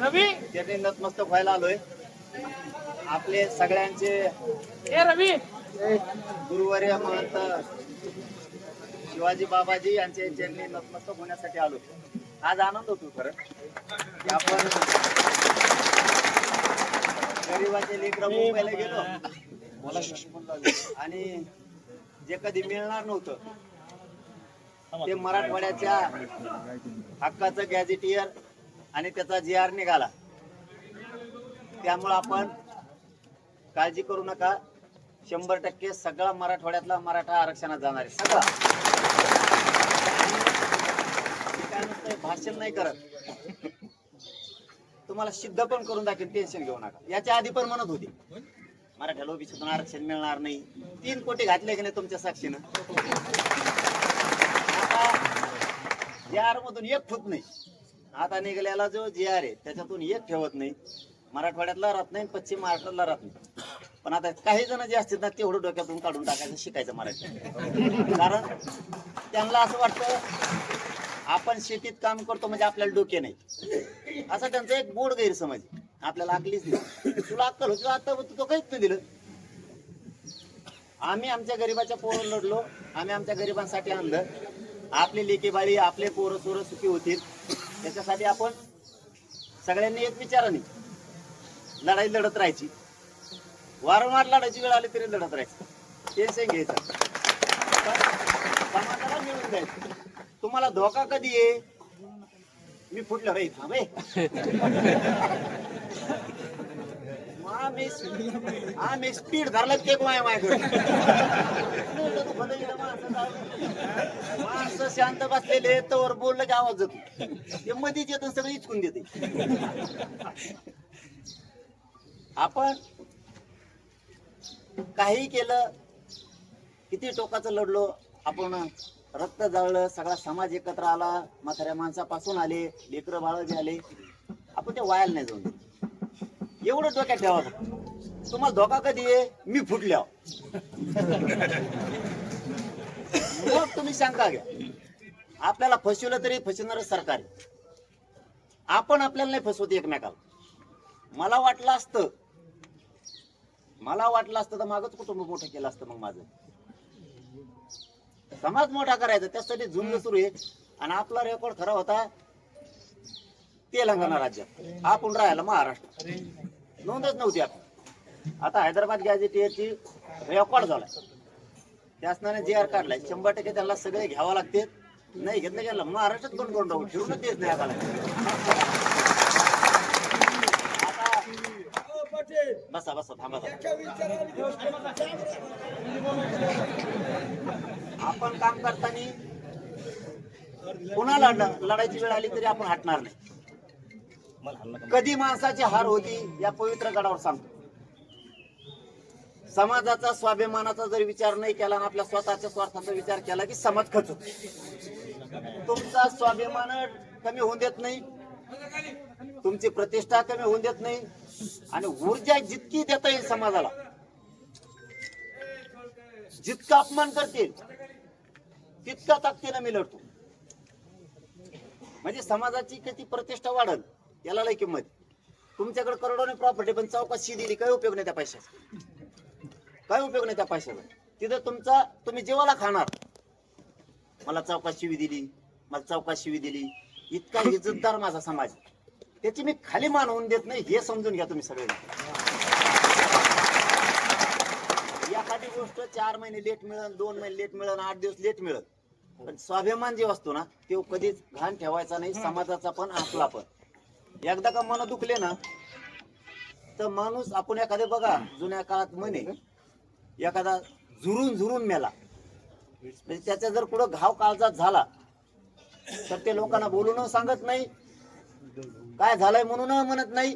रवी? त्याने नतमस्तक व्हायला आलोय. आपले सगळ्यांचे ए रवी! गुरुवर्य महंत शिवाजी बाबाजी यांचे चरणी नतमस्तक होण्यासाठी आलो आज आनंद होतो खरं. की आपण गरीबाचे लेकर मुंबईला गेलो. आणि जे कधी मिळणार नव्हतं ते मराठवाड्याच्या हक्काचं गॅझेटियर आणि त्याचा जी आर निघाला. त्यामुळं आपण काळजी करू नका. शंभर टक्के सगळा मराठवाड्यातला मराठा आरक्षणात जाणार आहे. सगळा. भाषण नाही करत. तुम्हाला सिद्ध पण करून दाखवेल टेन्शन घेऊ नका. याच्या आधी पण म्हणत होती. मराठ्याला ओबीसीतून आरक्षण मिळणार नाही. तीन कोटी घातले की नाही तुमच्या साक्षीनं? आता जे आर मधून एक फूट नाही. आता निघालेला जो जे आर आहे त्याच्यातून एक ठेवत नाही. मराठवाड्यातला राहत नाही पश्चिम महाराष्ट्रातला राहत नाही पण आता काही जण जे असतील ना तेवढं डोक्यातून काढून टाकायचं शिकायचं मराठी. कारण त्यांना असं वाटतं आपण शेतीत काम करतो म्हणजे आपल्याला डोके नाही असा त्यांचा एक बोर्ड गैरसमज आपल्याला अकलीच नाही. तुला अक्कल होती आता तो काहीच नाही दिलं. आम्ही आमच्या गरीबाच्या पोरं लढलो आम्ही आमच्या गरिबांसाठी आणलं. आपली लेकी बाळी आपले पोरं सोरं सुखी होतील. त्याच्यासाठी आपण सगळ्यांनी एक विचाराने लढाई लढत राहायची. वारंवार लढायची वेळ आली तरी लढत राहायची. टेन्शन घ्यायचं. समाजाला मिळून द्यायचं. तुम्हाला धोका कधी आहे? मी फुटलं रे थांबे आम्ही मी स्पीड धरलं ते माय माय माणसं शांत बसलेले तर बोललं की आवाज जातो. ते मध्येच येतं सगळं इचकून देते. आपण काही केलं किती टोकाचं लढलो आपण रक्त जाळलं सगळा समाज एकत्र आला म्हाताऱ्या माणसापासून आले लेकर बाळ जे आले आपण ते वायाला नाही जाऊन एवढं डोक्यात ठेवा तुम्हाला धोका कधी आहे? मी फुटल्या मग तुम्ही शंका घ्या. आपल्याला फसवलं तरी फसवणार सरकार आपण आपल्याला नाही फसवत एकमेकाला. मला वाटलं असतं मला वाटलं असतं तर मागच कुटुंब मोठं केलं असतं मग माझं. समाज मोठा करायचा त्यासाठी झुंज सुरू आहे. आणि आपला रेकॉर्ड खरा होता तेलंगणा राज्यात. आपण राहायला महाराष्ट्र. नोंदच नव्हती आपण. आता हैदराबाद गॅझेटियरची रेकॉर्ड झालाय. शासनाने जे आर काढलाय. शंभर टक्के त्यांना सगळे घ्यावं लागते नाही घेतलं गेलं. महाराष्ट्रात कोण कोण राहू? ठेवूनच देत नाही आम्हाला. बसा बसा थांबा. आपण काम करताना पुन्हा लढ लढायची वेळ आली तरी आपण हटणार नाही. कधी माणसाची हार होती या पवित्र गडावर सांगतो. समाजाचा स्वाभिमानाचा जर विचार नाही केला आणि आपल्या स्वतःच्या स्वार्थाचा विचार केला की समाज खचतो तुमचा स्वाभिमान कमी होऊन देत नाही. तुमची प्रतिष्ठा कमी होऊन देत नाही. आणि ऊर्जा जितकी देता येईल समाजाला जितका अपमान करतील तितका ताकदीनं मी लढतो. म्हणजे समाजाची किती प्रतिष्ठा वाढल याला लय किंमत. तुमच्याकडे करोडोने प्रॉपर्टी पण चौकशी दिली काय उपयोग नाही त्या पैशाचा. काय उपयोग नाही त्या पैशाचा तिथं तुमचा तुम्ही जेवाला खाणार. मला चौकात शिवी दिली मला चौकात शिवी दिली. इतका इज्जतदार माझा समाज. त्याची मी खाली मान होऊन देत नाही हे समजून घ्या तुम्ही सगळे एखादी गोष्ट चार महिने लेट मिळेल दोन महिने लेट मिळेल आठ दिवस लेट मिळेल पण स्वाभिमान जे असतो ना तो कधीच घाण ठेवायचा नाही समाजाचा पण आपला पण. एकदा का मन दुखले ना तर माणूस आपण एखादे बघा जुन्या काळात म्हणे एखादा झुरून झुरून मेला. म्हणजे त्याचा जर कुठं घाव काळजात झाला तर ते लोकांना बोलून सांगत नाही. काय झालंय म्हणून म्हणत नाही.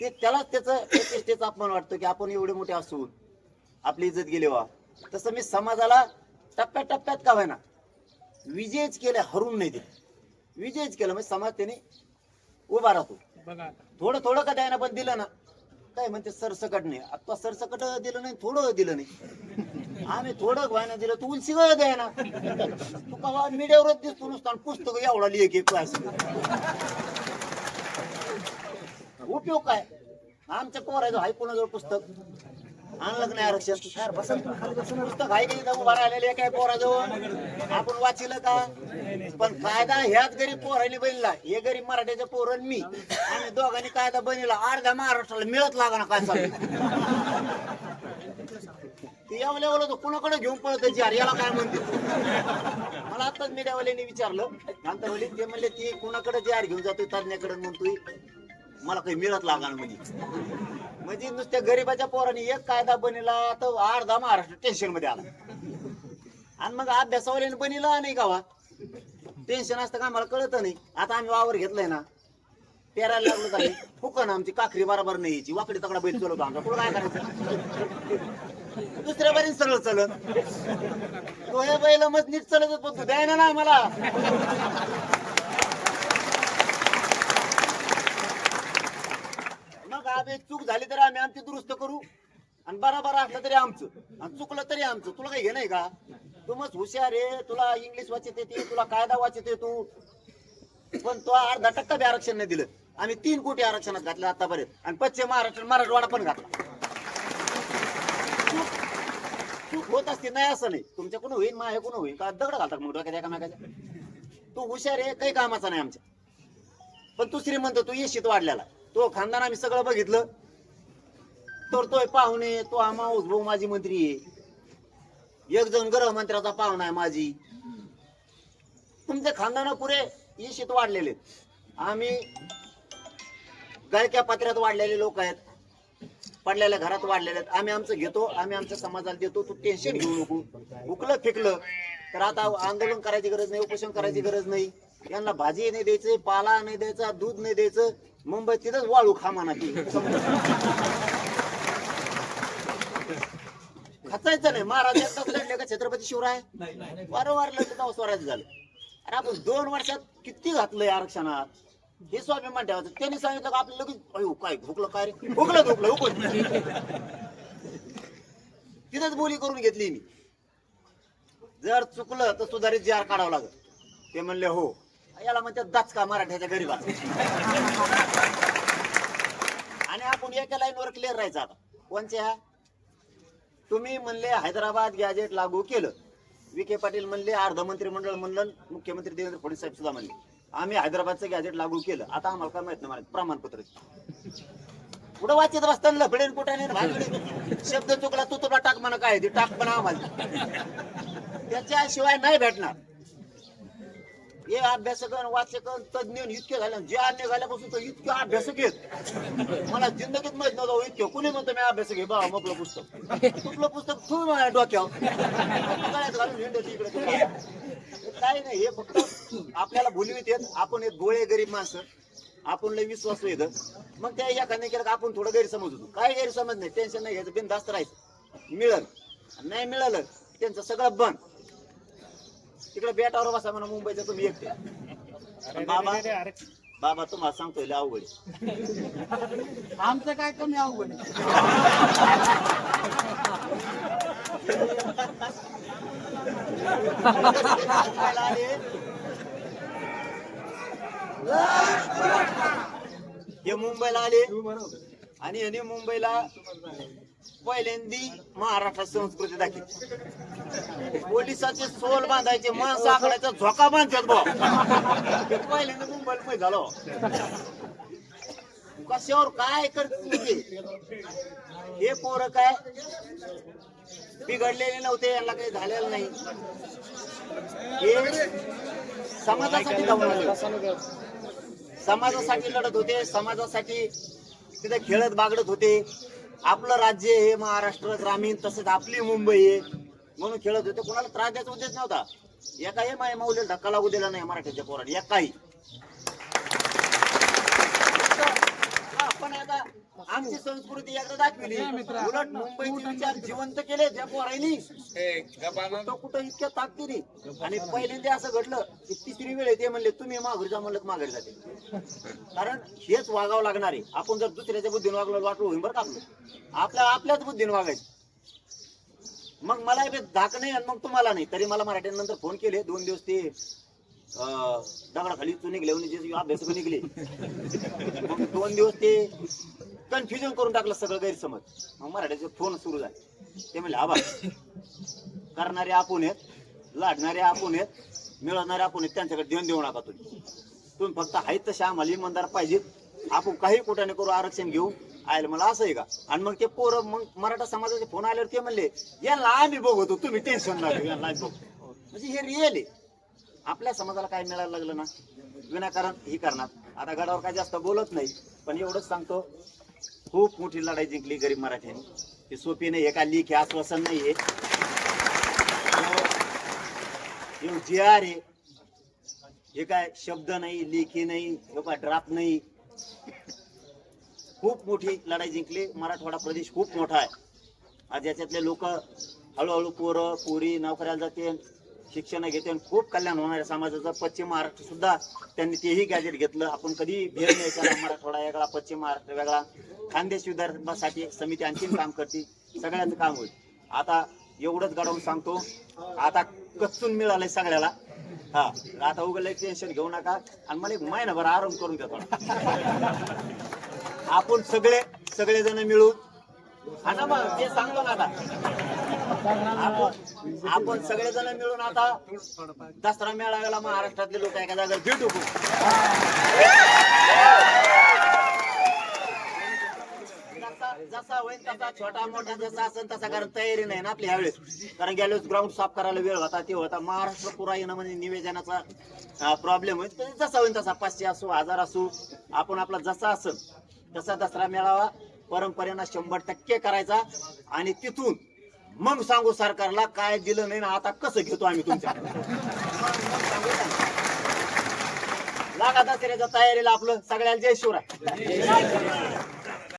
ते त्यालाच त्याचं प्रतिष्ठेचा अपमान वाटतो की आपण एवढे मोठे असून आपली इज्जत गेली वा. तसं मी समाजाला टप्प्यात टप्प्यात का व्हायना विजयच केले हरू नाही दिले. विजयच केलं. म्हणजे समाज त्याने उभा राहतो. थोडं थोडं का द्यायना पण दिलं ना? काय म्हणते सरसकट नाही. आता सरसकट दिलं नाही थोडं दिलं नाही. आम्ही थोडं व्हायना दिलं तू उलसी गळ द्यायना तू कवा मीडियावरच दिसतो नुसतं पुस्तक एवढा लिहि की काय उपयोग काय? आमच्या पोरायचं हाय कोणाजवळ पुस्तक? आणलं का नाही आरक्षण? पुस्तक आहे की इथं? उभा राहिलेले काय पोराजवळ? आपण वाचिलं का? पण कायदा ह्याच गरीब पोरांनी बनला. हे गरीब मराठ्याच्या पोरण मी. आणि दोघांनी कायदा बनला अर्ध्या महाराष्ट्राला मिळत लागणार काय चालू ते यावले कुणाकडे घेऊन पळत यार याला काय म्हणते? मला आताच मीडियावाल्यांनी विचारलं. नंतर ते म्हणले ती कुणाकडे जार घेऊन जातोय तज्ञाकडे म्हणतोय मला काही मिळत लागणार म्हणजे म्हणजे नुसत्या गरीबाच्या पोरांनी एक कायदा बनिला तर अर्धा महाराष्ट्र टेन्शनमध्ये आला. आणि मग अभ्यासावाल्याने बनिला नाही गावा टेन्शन असतं का आम्हाला कळत नाही. आता आम्ही वावर घेतलाय ना पेरायला लागलो का फुकन आमची काखरी बरोबर नाही यायची. वाकडी तकडा बैल चलवतो आमचा. पुढे काय करायचं? दुसऱ्या बारीन सरळ चलत तो हे बैल मग नीट चलत पण तू द्याय ना आम्हाला मला. मग आम्ही चूक झाली तर आम्ही आमची दुरुस्त करू. आणि बराबर असलं तरी आमचं. आणि चुकलं तरी आमचं. तुला काही घेणं नाही का? तू मग हुशार आहे तुला इंग्लिश वाचत येते तुला कायदा वाचत तू पण तो अर्धा टक्का बी आरक्षण नाही दिलं. आम्ही तीन कोटी आरक्षणात घातलं आतापर्यंत. आणि पश्चिम महाराष्ट्र मराठवाडा पण घातला. चूक- होत असते नाही असं नाही. तुमच्याकडून होईल कोण होईल का दगड घालतात मग डोक्यात एकामेकाच्या? तू हुशार आहे काही कामाचा नाही आमच्या. पण तू श्रीमंत तू येशीत वाढलेला तो खानदान आम्ही सगळं बघितलं. तर तोय पाहुणे तो आम्हा भाऊ माझी मंत्री आहे. एक जण गृहमंत्र्याचा पाहुणा आहे माझी तुमचे खानदान पुरे इशीत वाढलेले. आम्ही गळक्या पात्र्यात वाढलेले लोक आहेत. पडलेल्या घरात वाढलेले आहेत. आम्ही आमचं घेतो आम्ही आमच्या समाजाला देतो. तू टेन्शन घेऊ नको. उकलं फेकलं. तर आता आंदोलन करायची गरज नाही उपोषण करायची गरज नाही. यांना भाजी नाही द्यायचं पाला नाही द्यायचा दूध नाही द्यायचं. मुंबईत तिथंच वाळू खा म्हणा खचायचं नाही. महाराज एकदाच लढले का छत्रपती शिवराय? वारंवार लढले तेव्हा स्वराज्य झालं. अरे आपण दोन वर्षात किती घातलंय आरक्षणात? हे स्वाभिमान ठेवायचं. त्यांनी सांगितलं का आपलं लगेच अयो काय भुकलं काय रे? भुकलं धुकलं हुकलं तिथंच बोली करून घेतली मी. जर चुकलं तर सुधारित जार काढावं लागत ते म्हणले हो. याला म्हणतात दाचका मराठ्याच्या गरीबा आणि आपण एका लाईनवर क्लिअर राहायचं आता. कोणत्या तुम्ही म्हणले हैदराबाद गॅजेट लागू केलं. विखे पाटील म्हणले अर्ध मंत्रिमंडळ म्हणलं मुख्यमंत्री देवेंद्र फडणवीस साहेब सुद्धा म्हणले. आम्ही हैदराबादचं गॅजेट लागू केलं. आता आम्हाला काय माहीत नाही मला प्रमाणपत्र कुठं वाचत बसताना लफडेन कुठे शब्द चुकला तू तुला टाक म्हणा काय ते टाक म्हणा आम्हाला. त्याच्याशिवाय नाही भेटणार. हे अभ्यासक वाचक तज्ञ इतके झाले. जे अन्य झाल्यापासून तर इतके अभ्यासक आहेत. मला जिंदगीत माहीत नव्हतं हो, इतके कुणी म्हणतो मी अभ्यासक आहे? बा मगलं पुस्तक. कुठलं पुस्तक? तू माझ्या डोक्यावर. घालून इकडे काही नाही हे फक्त आपल्याला भुलवीत येत आपण एक गोळे गरीब माणसं. आपण लय विश्वास येत मग त्या एखाद्या केलं का आपण थोडं गैरसमज होतो. काय गैरसमज नाही. टेन्शन नाही. घ्यायचं बिनधास्त राहायचं. मिळल. नाही मिळालं त्यांचं सगळं बंद. तिकडे बेटावर बसा म्हणा मुंबईचं तुम्ही एकटे बाबा बाबा तुम्हाला सांगतोय लय अवघड आहे. आमचं काय कमी अवघड आहे. हे मुंबईला आले आणि यांनी मुंबईला पहिल्यांदी महाराष्ट्र संस्कृती दाखवली पोलिसाचे सोल बांधायचे माणसं आकडायचा झोका बांधतात बा पहिल्यांदा मुंबईला माहीत झालं. कशावर काय करते हे पोरं काय? बिघडलेले नव्हते यांना काही झालेलं नाही. हे समाजासाठी धावून आले. समाजासाठी लढत होते समाजासाठी तिथे खेळत बागडत होते. आपलं राज्य हे महाराष्ट्र ग्रामीण तसंच आपली मुंबई आहे म्हणून खेळत होते. कोणाला त्रास द्यायचा उद्देश नव्हता. एकाही माय माऊली धक्का लागू दिला नाही मराठीच्या पोराने. एकाही हा, पण आता आमची संस्कृती एकदा दाखविली. उलट मुंबईचे विचार जिवंत केले त्या पोरांनी. तो कुठं इतक्या ताकदीने आणि पहिल्यांदा असं घडलं की तिसरी वेळ आहे ते म्हणले तुम्ही माघारी जा म्हणलं माघारी जाते. कारण हेच वागावं लागणार आहे. आपण जर दुसऱ्याच्या बुद्धीने वागलो वाटलं होईल बरं का आपलं. आपल्या आपल्याच बुद्धीने वागायचं. मग मला धाक नाही आणि मग तुम्हाला नाही. तरी मला मराठ्यांनंतर फोन केले. दोन दिवस ते दगडाखाली तू निघले म्हणे अभ्यास निघले. दोन दिवस ते कन्फ्युजन करून टाकलं सगळं गैरसमज. मग मराठ्याचे फोन सुरू झाले. ते म्हणले आबा करणारे आपण आहेत लाडणारे आपण आहेत मिळवणारे आपण आहेत त्यांच्याकडे देऊन देऊ नका तुम्ही. तुम्ही फक्त आहेत तसे आम्हाला इमानदार पाहिजेत. आपण काही कुठाने करू आरक्षण घेऊ. आयल मला असं आहे का? आणि मग ते पोरं मग मराठा समाजाचे फोन आल्यावर ते म्हणले यांना आम्ही बघतो तुम्ही टेन्शन नका यांना बघतो. म्हणजे हे रिअल आहे. आपल्या समाजाला काय मिळायला लागलं ना? विनाकारण ही करणार. आता गडावर काय जास्त बोलत नाही पण एवढंच सांगतो खूप मोठी लढाई जिंकली गरीब मराठ्यांनी. ती सोपी नाही एका काय हे आश्वासन नाही आहे जी आर आहे. हे काय शब्द नाही लेखी नाही हे काय ड्राफ्ट नाही. खूप मोठी लढाई जिंकली. मराठवाडा प्रदेश खूप मोठा आहे. आज याच्यातले लोक हळूहळू पोरं पोरी नोकऱ्याला जाते शिक्षण घेते आणि खूप कल्याण होणाऱ्या समाजाचं. पश्चिम महाराष्ट्र सुद्धा त्यांनी तेही गॅजेट घेतलं. आपण कधी भेट नाही केला मराठवाडा वेगळा पश्चिम महाराष्ट्र वेगळा. खानदेश विदर्भासाठी समिती आणखीन काम करते. सगळ्याचं काम होईल. आता एवढंच घडवून सांगतो. आता कच्चून मिळालंय सगळ्याला. हा. आता उघडलं टेन्शन घेऊ नका. आणि मला एक महिनाभर आराम करून घेतो आपण सगळे सगळे जण मिळून. हा ना मग ते सांगतो ना आता. आपण आपण सगळेजण मिळून आता दसरा मेळाव्याला महाराष्ट्रातले लोक एका जागेवर भेटू जसा जसा होईल तसा छोटा मोठा जसा असेल तसा कारण तयारी नाही ना आपली ह्यावेळेस. कारण गेल्यावेळेस ग्राउंड साफ करायला वेळ होता ते होता. महाराष्ट्र पुरा येणं म्हणजे निवेदनाचा प्रॉब्लेम होईल जसा होईल तसा पाचशे असो हजार असो आपण आपला जसा असेल तसा दसरा मेळावा परंपरेनं शंभर टक्के करायचा. आणि तिथून मग सांगू सरकारला काय दिलं नाही ना आता कसं घेतो आम्ही तुमच्या लागा दसऱ्याच्या तयारीला आपलं सगळ्याला जय शिवराय.